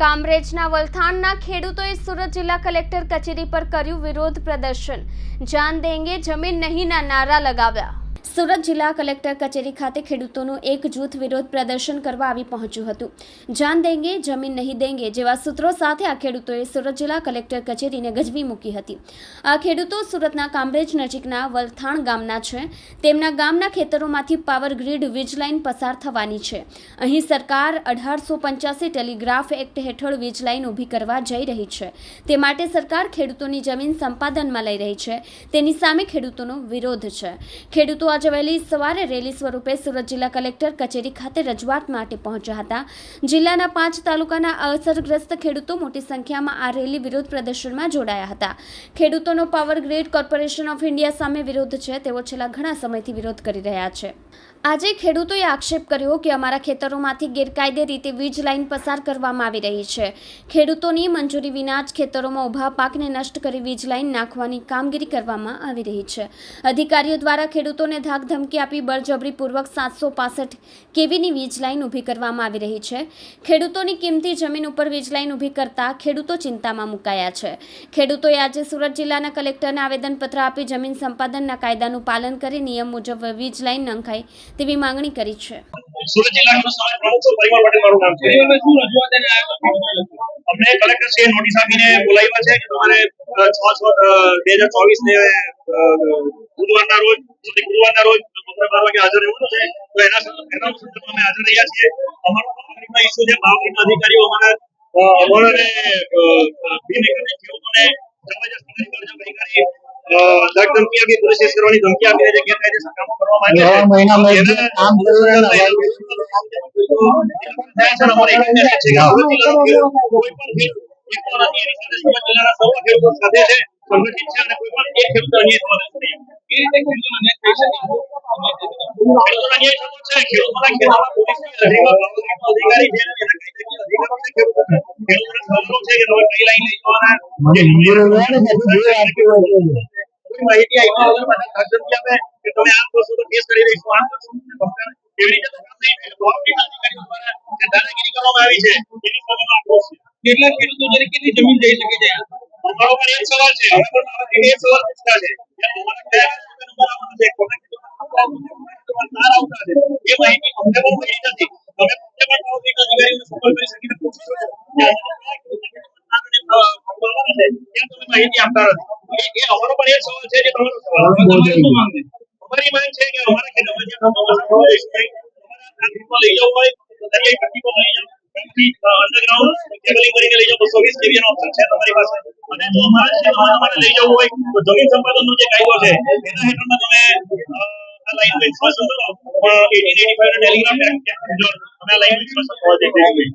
કામરેજના વલથાણના ખેડૂતોએ સુરત જિલ્લા કલેક્ટર કચેરી પર કર્યું વિરોધ પ્રદર્શન. જાન દેંગે જમીન નહીંના નારા લગાવ્યા. સુરત જિલ્લા કલેક્ટર કચેરી ખાતે ખેડૂતોનું એક જૂથ વિરોધ પ્રદર્શન કરવા આવી પહોંચ્યું હતું. જાન દેંગે, જમીન નહીં દેંગે જેવા સૂત્રો સાથે આ ખેડૂતોએ સુરત જિલ્લા કલેક્ટર કચેરીને ગજવી મૂકી હતી. આ ખેડૂતો સુરતના કામરેજ નજીકના વલથાણ ગામના છે. તેમના ગામના ખેતરોમાંથી પાવર ગ્રીડ વીજ લાઇન પસાર થવાની છે. અહીં સરકાર અઢારસો પંચ્યાસી ટેલિગ્રાફ એક્ટ હેઠળ વીજ લાઇન ઊભી કરવા જઈ રહી છે. તે માટે સરકાર ખેડૂતોની જમીન સંપાદનમાં લઈ રહી છે. તેની સામે ખેડૂતોનો વિરોધ છે. ખેડૂતો આજે વહેલી સવારે રેલી સ્વરૂપે સુરત જિલ્લા કલેક્ટર કચેરી ખાતે રજૂઆત માટે પહોંચ્યા હતા. જિલ્લાના પાંચ તાલુકાના અસરગ્રસ્ત ખેડૂતો મોટી સંખ્યામાં આ રેલી વિરોધ પ્રદર્શનમાં જોડાયા હતા. ખેડૂતોનો Power Grid Corporation of India સામે વિરોધ છે, તેઓ છેલ્લા ઘણા સમયથી વિરોધ કરી રહ્યા છે. આજે ખેડૂતોએ આક્ષેપ કર્યો કે અમારા ખેતરોમાંથી ગેરકાયદે રીતે વીજ લાઇન પસાર કરવામાં આવી રહી છે. ખેડૂતોની મંજૂરી વિના જ ખેતરોમાં ઊભા પાકને નષ્ટ કરી વીજ લાઇન નાખવાની કામગીરી કરવામાં આવી રહી છે. અધિકારીઓ દ્વારા ખેડૂતોને ધાક ધમકી આપી બળજબરીપૂર્વક સાતસો પાસઠ કેવીની વીજ લાઇન ઊભી કરવામાં આવી રહી છે. ખેડૂતોની કિંમતી જમીન ઉપર વીજ લાઇન ઊભી કરતા ખેડૂતો ચિંતામાં મુકાયા છે. ખેડૂતોએ આજે સુરત જિલ્લાના કલેક્ટરને આવેદનપત્ર આપી જમીન સંપાદનના કાયદાનું પાલન કરી નિયમ મુજબ વીજ લાઇન નંખાય તેવી માંગણી કરી છે. સુરત જિલ્લાનો સમાજ પ્રમુખ પરિવાર પટેલ મારું નામ છે. શું રજૂઆત એને આવ્યો અમને કલેક્ટર શ્રી નોટિસ આપીને બોલાવ્યા છે કે તમારે છ છ બે હજાર ચોવીસ ને બુધવારના રોજ sorry, ગુરુવારના રોજ બપોરે બાર વાગે હાજર રહેવાનું છે. તો એના એના સંદર્ભમાં અમે હાજર રહ્યા છીએ. અમારો પાવરગ્રીડનો issue છે પાવરગ્રીડના અધિકારીઓ અમારા અમારાને બિનહકીકત ખેડૂતોને જબરજસ્ત કરી બળજબરી કરી અ, ધક ધમકી આપી પોલીસ કેસ કરવાની ધમકી આપી છે ગેરકાયદેસર કામો કરવા માંગે છે ત્રણ મહિનામાં એક એના- કામ કર્યું ને થાય છે ને અમારે એક જ message છે કે સુરત જિલ્લાનો ખેડૂત કોઈ પણ ખેડૂત એકલો નથી એની સાથે સુરત જિલ્લાના સર્વ ખેડૂતો સાથે છે સંગઠિત છે અને કોઈ પણ એક ખેડૂત અન્યાય થવા દેશે નહીં. એ રીતે ખેડૂતોનો ન્યાય થઈ શકે ખેડૂતોનો અન્યાય થતો છે ખેડૂતોના ખેતરમાં પોલીસની હાજરીમાં બાવળીનો અધિકારી છે એના કાયદાકીય અધિકારો છે ખેડૂતોના. ખેડૂતોને સવાલો છે કે તમે કઈ લાઈન લઈ જવાના મને મંજૂરી હોય ને પછી જે આપતી હોય તે લે. કોઈ માહિતી આપ્યા મને ધમકી આપે કે તમે આમ કરશો તો કેસ કરી દઈશું આમ કરશો એવી રીતે તો કામ નહીં. બાવળીના અધિકારીઓ દ્વારા જે દાદાગીરી કરવામાં આવી છે એની સામે આક્રોશ છે. કેટલા ખેડૂતો જરી કેટલી જમીન જઈ શકે છે? અમારો પણ એક સવાલ છે. અમે પણ મારાથી એ સવાલ પૂછતા છે કે અમારા કયા નંબર છે કોના આવતા છે. એ માહિતી અમને પણ મળી નથી. તમે પોતે પણ પાવરગ્રીડ અધિકારીઓને સંપર્ક કરી શકીને પૂછીશું કે અમારા કયા ખેડૂતોને નંબર આવવાના છે ત્યાં તમે માહિતી આપતા નથી. એ- અમારો પણ એ સવાલ છે જે તમારો સવાલ તમારી અમારી માંગ છે કે અમારા અમારા આ ગ્રુપમાં લઈ જવું હોય તો દરિયાઈ પટ્ટી લઈ જાઓ અંડરગ્રાઉન્ડ કેબલિંગ કરીને લઈ જાઓ બસો વીસ કેવી ઓપ્શન છે તમારી પાસે. અને જો અમારા ક્ષેત્રમાં તમારે લઈ જવું હોય તો જમીન સંપાદનનો જે કાયદો છે એના હેઠળમાં તમે આ લાઈન વિશ્વાસ કરો એટીન એટી ફાઈવ ટેલિગ્રામ તમે લાઈન વિશ્વાસ હોવા જોઈએ